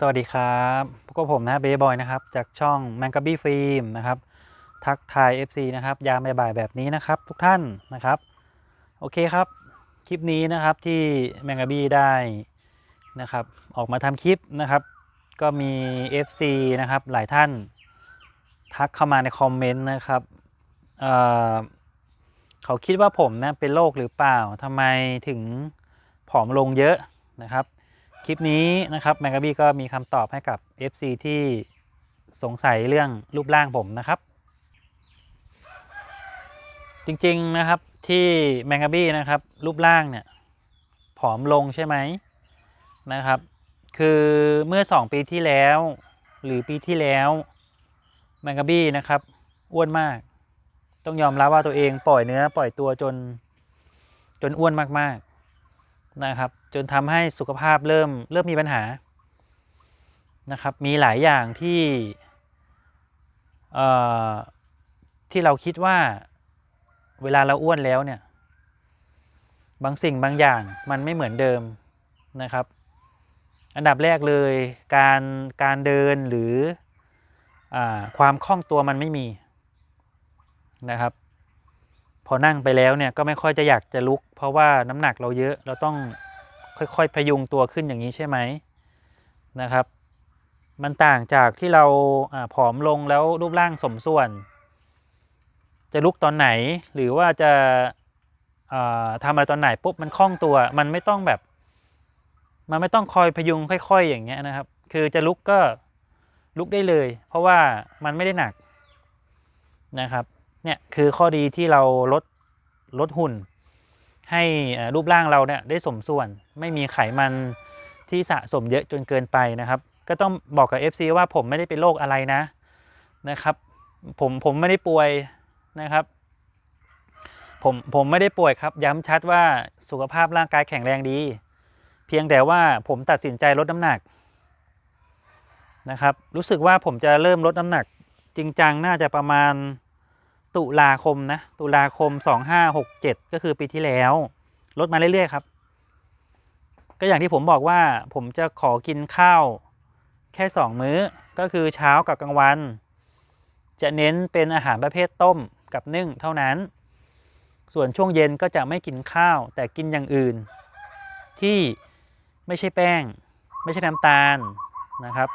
สวัสดีครับพวกบผมนะเบย์บอยนะครับ จากช่อง m a n g a b y Film นะครับ ทักทาย FC นะครับ ยามบ่ายแบบนี้นะครับ ทุกท่านนะครับ โอเคครับ คลิปนี้นะครับที่ m a n g a b y ได้นะครับ ออกมาทำคลิปนะครับ ก็มี FC นะครับ หลายท่าน ทักเข้ามาในคอมเมนต์นะครับเเขาคิดว่าผมนะเป็นโรคหรือเปล่าทำไมถึงผอมลงเยอะนะครับ คลิปนี้นะครับแมงกะบี้ก็มีคำตอบให้กับ FC ที่สงสัยเรื่องรูปร่างผมนะครับ จริงๆนะครับที่แมงกะบี้นะครับ รูปร่างเนี่ยผอมลงใช่ไหมนะครับ คือเมื่อ 2 ปีที่แล้ว หรือปีที่แล้วแมงกะบี้นะครับอ้วนมาก ต้องยอมรับว่าตัวเองปล่อยเนื้อปล่อยตัวจนจนอ้วนมากๆ นะครับ จนทำให้สุขภาพเริ่มเริ่มมีปัญหานะครับ มีหลายอย่างที่ที่เราคิดว่าเวลาเราอ้วนแล้วเนี่ย บางสิ่งบางอย่างมันไม่เหมือนเดิมนะครับ อันดับแรกเลยการการเดินหรืออความคล่องตัวมันไม่มีนะครับ พอนั่งไปแล้วเนี่ยก็ไม่ค่อยจะอยากจะลุก เพราะว่าน้ำหนักเราเยอะเราต้องค่อยๆพยุงตัวขึ้นอย่างนี้ใช่ไหมนะครับ มันต่างจากที่เราอผอมลงแล้วรูปร่างสมส่วน จะลุกตอนไหนหรือว่าจะาทำอะไรตอนไหนปุ๊บมันคล่องตัวมันไม่ต้องแบบ มันไม่ต้องคอยพยุงค่อย ๆ อย่างเงี้ยนะครับ คือจะลุกก็ลุกได้เลย เพราะว่ามันไม่ได้หนักนะครับ เนี่ยคือข้อดีที่เราลดลดหุ่น ให้รูปร่างเราเนี่ยได้สมส่วน ไม่มีไขมันที่สะสมเยอะจนเกินไปนะครับ ก็ต้องบอกกับ FC ว่าผมไม่ได้เป็นโรคอะไรนะนะครับผมผมไม่ได้ป่วยนะครับผมผมไม่ได้ป่วยครับ ย้ำชัดว่าสุขภาพร่างกายแข็งแรงดี เพียงแต่ว่าผมตัดสินใจลดน้ำหนักนะครับ รู้สึกว่าผมจะเริ่มลดน้ำหนัก จริงจังน่าจะประมาณ ตุลาคมนะ ตุลาคม2567ก็คือปีที่แล้ว ลดมาเรื่อยๆครับ ก็อย่างที่ผมบอกว่าผมจะขอกินข้าวแค่2มื้อก็คือเช้ากับกลางวัน จะเน้นเป็นอาหารประเภทต้มกับนึ่งเท่านั้น ส่วนช่วงเย็นก็จะไม่กินข้าว แต่กินอย่างอื่น ที่ไม่ใช่แป้ง ไม่ใช่น้ำตาลนะครับ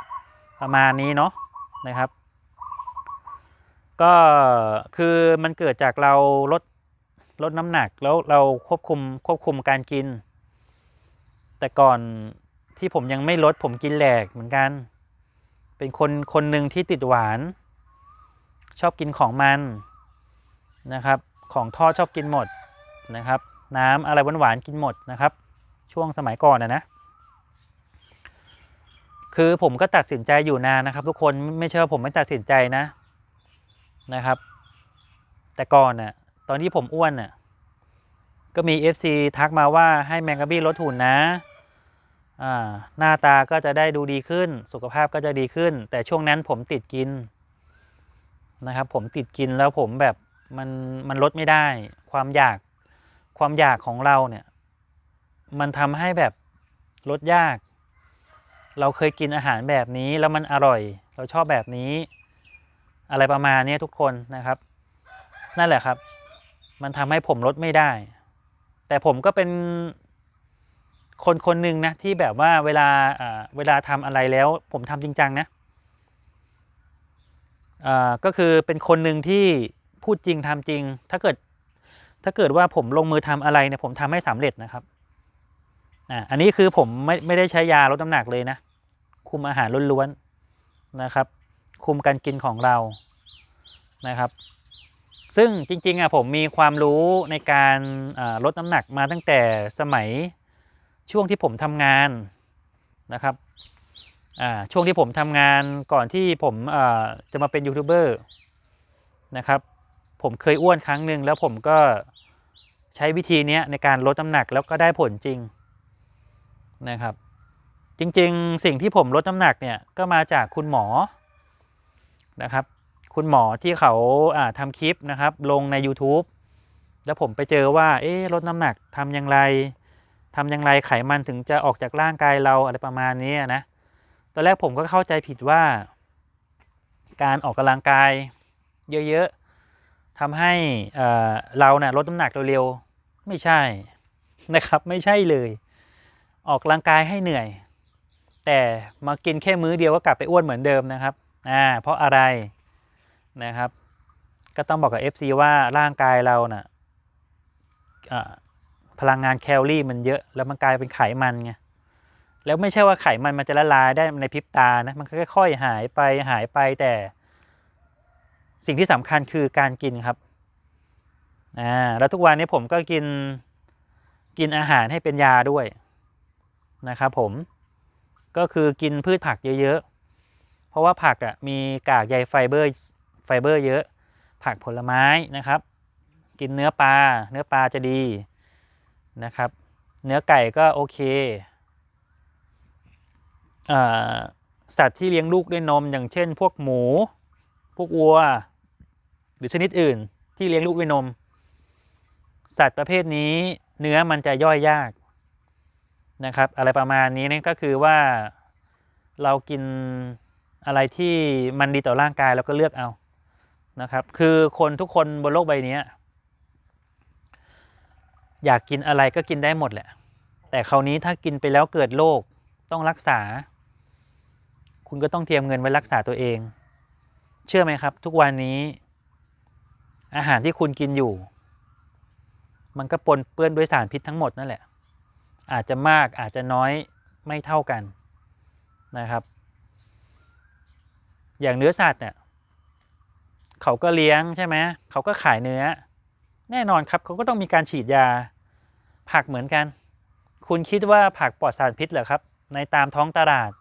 ประมาณนี้เนาะนะครับ ก็คือมันเกิดจากเราลดลดน้ำหนักแล้วเราควบคุมควบคุมการกิน แต่ก่อนที่ผมยังไม่ลดผมกินแหลกเหมือนกัน เป็นคนคนหนึ่งที่ติดหวาน ชอบกินของมันนะครับ ของทอดชอบกินหมดนะครับ น้ำอะไรหวานๆกินหมดนะครับ ช่วงสมัยก่อนนะนะคือผมก็ตัดสินใจอยู่นานนะครับ ทุกคนไม่ใช่ว่าผมไม่ตัดสินใจนะ นะครับ แต่ก่อนน่ะตอนที่ผมอ้วนน่ะก็มี FC ทักมาว่าให้แมงกะบี้ลดหุ่นนะอ่าหน้าตาก็จะได้ดูดีขึ้น สุขภาพก็จะดีขึ้น แต่ช่วงนั้นผมติดกินนะครับ ผมติดกินแล้วผมแบบมันมันลดไม่ได้ ความอยากความอยากของเราเนี่ย มันทำให้แบบลดยาก เราเคยกินอาหารแบบนี้แล้วมันอร่อย เราชอบแบบนี้ อะไรประมาณนี้ทุกคนนะครับ นั่นแหละครับ มันทำให้ผมลดไม่ได้ แต่ผมก็เป็นคนคนหนึ่งนะที่แบบว่าเวลาเวลาทำอะไรแล้ว ผมทำจริงจังนะก็คือเป็นคนหนึ่งที่พูดจริงทำจริง ถ้าเกิดถ้าเกิดว่าผมลงมือทำอะไรเนี่ยผมทำให้สำเร็จนะครับอันนี้คือผมไม่ไม่ได้ใช้ยาลดน้ำหนักเลยนะ คุมอาหารล้วนๆนะครับ คุมการกินของเรานะครับ ซึ่งจริงๆอะผมมีความรู้ในการลดน้ำหนักมาตั้งแต่สมัยช่วงที่ผมทำงานนะครับช่วงที่ผมทำงานก่อนที่ผมจะมาเป็นยูทูบเบอร์นะครับผมเคยอ้วนครั้งหนึ่งแล้วผมก็ใช้วิธีนี้ในการลดน้ำหนักแล้วก็ได้ผลจริงนะครับ จริงๆ สิ่งที่ผมลดน้ำหนักเนี่ยก็มาจากคุณหมอ นะครับ คุณหมอที่เขาาทำคลิปนะครับ ลงใน YouTube แล้วผมไปเจอว่า เอ๊ลดน้ำหนักทำอย่างไรทำอย่างไรไขมันถึงจะออกจากร่างกายเราอะไรประมาณนี้นะ ตอนแรกผมก็เข้าใจผิดว่า การออกกำลังกายเยอะๆทำให้เอ่อเราเนี่ยลดน้ำหนักเร็วๆไม่ใช่นะครับไม่ใช่เลย ออกกำลังกายให้เหนื่อย แต่มากินแค่มื้อเดียวก็กลับไปอ้วนเหมือนเดิมนะครับ อ่าเพราะอะไรนะครับ ก็ต้องบอกกับ FC ว่าร่างกายเราน่ะอ่าพลังงานแคลอรี่มันเยอะแล้วมันกลายเป็นไขมันไงแล้วไม่ใช่ว่าไขมันมันจะละลายได้ในพริบตานะมันค่อยๆหายไปหายไปแต่ สิ่งที่สำคัญคือการกินครับอ่าแล้วทุกวันนี้ผมก็กินกินอาหารให้เป็นยาด้วยนะครับผมก็คือกินพืชผักเยอะๆ เพราะว่าผักอะมีกากใยไฟเบอร์ไฟเบอร์เยอะ ผักผลไม้นะครับ กินเนื้อปลา เนื้อปลาจะดีนะครับ เนื้อไก่ก็โอเคอสัตว์ที่เลี้ยงลูกด้วยนม อย่างเช่น พวกหมู พวกวัว หรือชนิดอื่นที่เลี้ยงลูกด้วยนม สัตว์ประเภทนี้เนื้อมันจะย่อยยากนะครับ อะไรประมาณนี้นี่ก็คือว่าเรากิน อะไรที่มันดีต่อร่างกายเราก็เลือกเอานะครับ คือคนทุกคนบนโลกใบนี้อยากกินอะไรก็กินได้หมดแหละ แต่คราวนี้ถ้ากินไปแล้วเกิดโรคต้องรักษา คุณก็ต้องเตรียมเงินไว้รักษาตัวเอง เชื่อไหมครับ ทุกวันนี้ อาหารที่คุณกินอยู่ มันก็ปนเปื้อนด้วยสารพิษทั้งหมดนั่นแหละ อาจจะมากอาจจะน้อยไม่เท่ากันนะครับ อย่างเนื้อสัตว์เนี่ยเขาก็เลี้ยงใช่ไหมเขาก็ขายเนื้อ แน่นอนครับเขาก็ต้องมีการฉีดยา ผักเหมือนกัน คุณคิดว่าผักปลอดสารพิษเหรอครับ ในตามท้องตลาด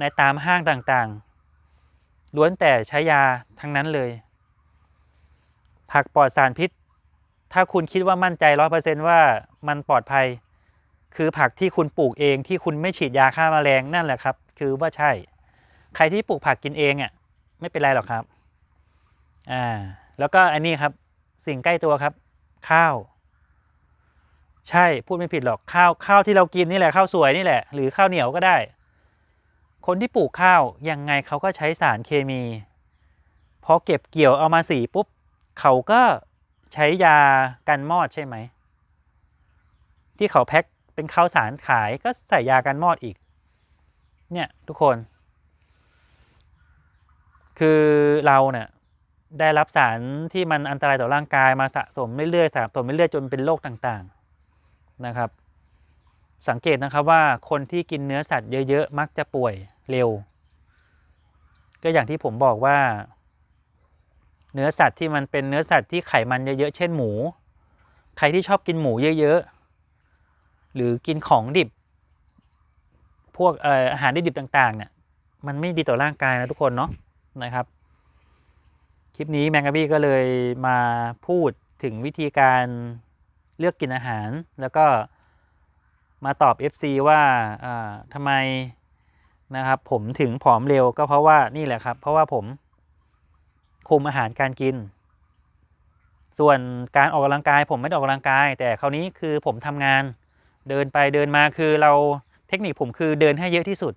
ในตามห้างต่างๆล้วนแต่ใช้ยาทั้งนั้นเลย ผักปลอดสารพิษ ถ้าคุณคิดว่ามั่นใจร้อยเปอร์เซนว่ามันปลอดภัย คือผักที่คุณปลูกเองที่คุณไม่ฉีดยาฆ่าแมลงนั่นแหละครับ คือว่าใช่ ใครที่ปลูกผักกินเองอะไม่เป็นไรหรอกครับอ่าแล้วก็อันนี้ครับสิ่งใกล้ตัวครับ ข้าว ใช่พูดไม่ผิดหรอกข้าวข้าวที่เรากินนี่แหละข้าวสวยนี่แหละ หรือข้าวเหนียวก็ได้ คนที่ปลูกข้าวยังไงเขาก็ใช้สารเคมีพอเก็บเกี่ยวเอามาสีปุ๊บเขาก็ใช้ยากันมอดใช่ไหมที่เขาแพ็คเป็นข้าวสารขายก็ใส่ยากันมอดอีก เนี่ยทุกคน คือเราเนี่ยได้รับสารที่มันอันตรายต่อร่างกายมาสะสมเรื่อยๆสะสมเรื่อยๆจนเป็นโรคต่างๆนะครับ สังเกตนะครับว่าคนที่กินเนื้อสัตว์เยอะๆมักจะป่วยเร็ว ก็อย่างที่ผมบอกว่า เนื้อสัตว์ที่มันเป็นเนื้อสัตว์ที่ไขมันเยอะๆเช่นหมู ใครที่ชอบกินหมูเยอะๆหรือกินของดิบ พวกอาหารดิบต่างๆเนี่ยมันไม่ดีต่อร่างกายนะทุกคนเนาะ นะครับ คลิปนี้แมงกะบี้ก็เลยมาพูดถึงวิธีการเลือกกินอาหาร แล้วก็มาตอบ FC ว่าอ่าทำไมนะครับ ผมถึงผอมเร็วก็เพราะว่านี่แหละครับ เพราะว่าผมคุมอาหารการกิน ส่วนการออกกำลังกาย ผมไม่ได้ออกกำลังกาย แต่คราวนี้คือผมทำงานเดินไปเดินมาคือเราเทคนิคผมคือเดินให้เยอะที่สุด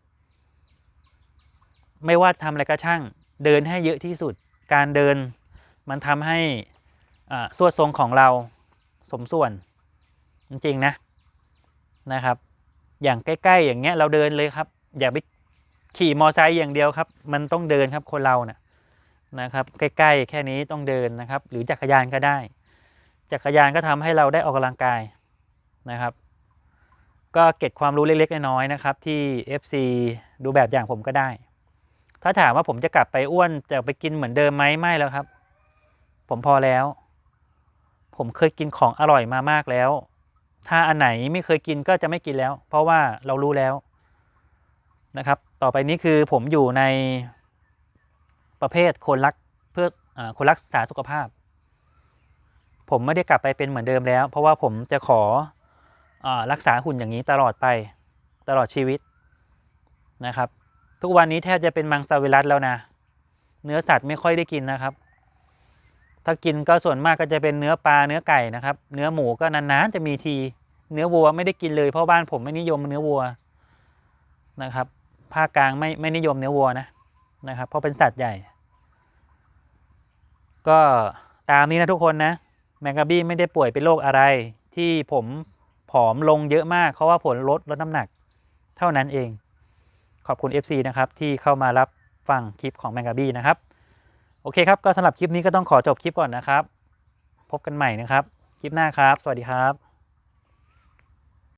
ไม่ว่าทำอะไรก็ช่าง เดินให้เยอะที่สุด การเดินมันทำให้ส่วนทรงของเราสมส่วนจริงๆนะนะครับ อย่างใกล้ ๆ อย่างเงี้ยเราเดินเลยครับ อย่าไปขี่มอไซค์อย่างเดียวครับ มันต้องเดินครับคนเราเนะ่ะนะครับ ใกล้ ๆ แค่นี้ต้องเดินนะครับ หรือจักรยานก็ได้ จักรยานก็ทำให้เราได้ออกกำลังกายนะครับ ก็เก็บความรู้เล็กๆน้อยๆนะครับ ที่ FC ดูแบบอย่างผมก็ได้ ถ้าถามว่าผมจะกลับไปอ้วนจะไปกินเหมือนเดิมไหมไม่แล้วครับ ผมพอแล้ว ผมเคยกินของอร่อยมามากแล้ว ถ้าอันไหนไม่เคยกินก็จะไม่กินแล้ว เพราะว่าเรารู้แล้วนะครับ ต่อไปนี้คือผมอยู่ในประเภทคนรักเพื่ออคนรักษาสุขภาพ ผมไม่ได้กลับไปเป็นเหมือนเดิมแล้ว เพราะว่าผมจะขออรักษาหุ่นอย่างนี้ตลอดไปตลอดชีวิตนะครับ ทุกวันนี้แทบจะเป็นมังสวิรัตแล้วนะ เนื้อสัตว์ไม่ค่อยได้กินนะครับ ถ้ากินก็ส่วนมากก็จะเป็นเนื้อปลาเนื้อไก่นะครับ เนื้อหมูก็นานๆจะมีที เนื้อวัวไม่ได้กินเลยเพราะบ้านผมไม่นิยมเนื้อวัวนะครับ ภาคกลางไม่ไม่นิยมเนื้อวัวนะนะครับ เพราะเป็นสัตว์ใหญ่ ก็ตามนี้นะทุกคนนะ แมงกะบี้ไม่ได้ป่วยเป็นโรคอะไร ที่ผมผอมลงเยอะมากเพราะว่าผลลดลดน้ำหนัก เท่านั้นเอง ขอบคุณ FC นะครับที่เข้ามารับฟังคลิปของแมงกาบี้นะครับ โอเคครับ ก็สำหรับคลิปนี้ก็ต้องขอจบคลิปก่อนนะครับ พบกันใหม่นะครับ คลิปหน้าครับ สวัสดีครับ